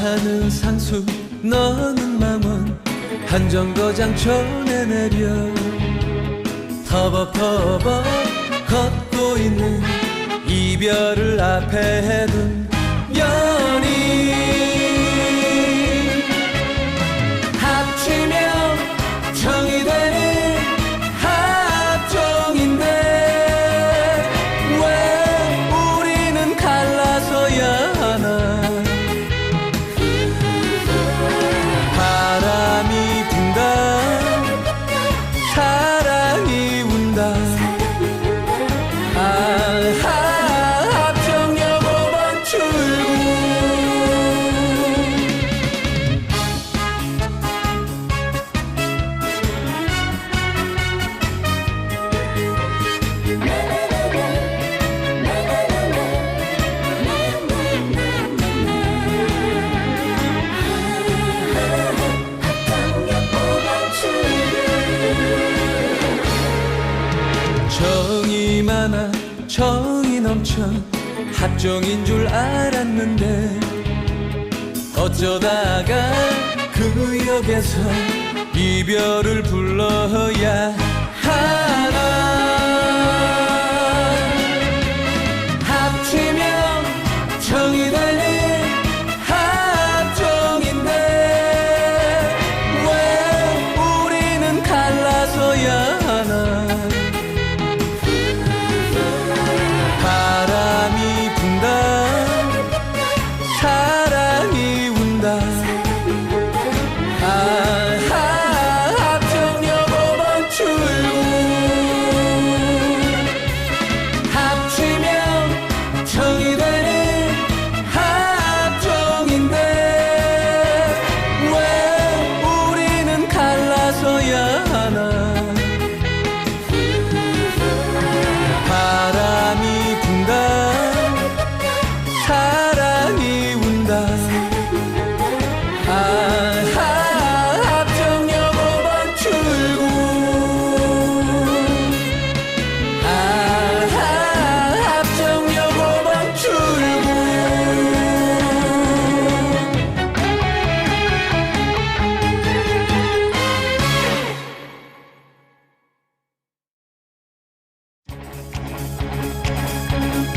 나는 상수 너는 망원. 한 정거장 촌에 내려. 터벅터벅 걷고 있는 이별을 앞에 linda. 많아 정이 넘쳐 합정인 줄 알았는데 어쩌다가 그 역에서 이별을 불러야 하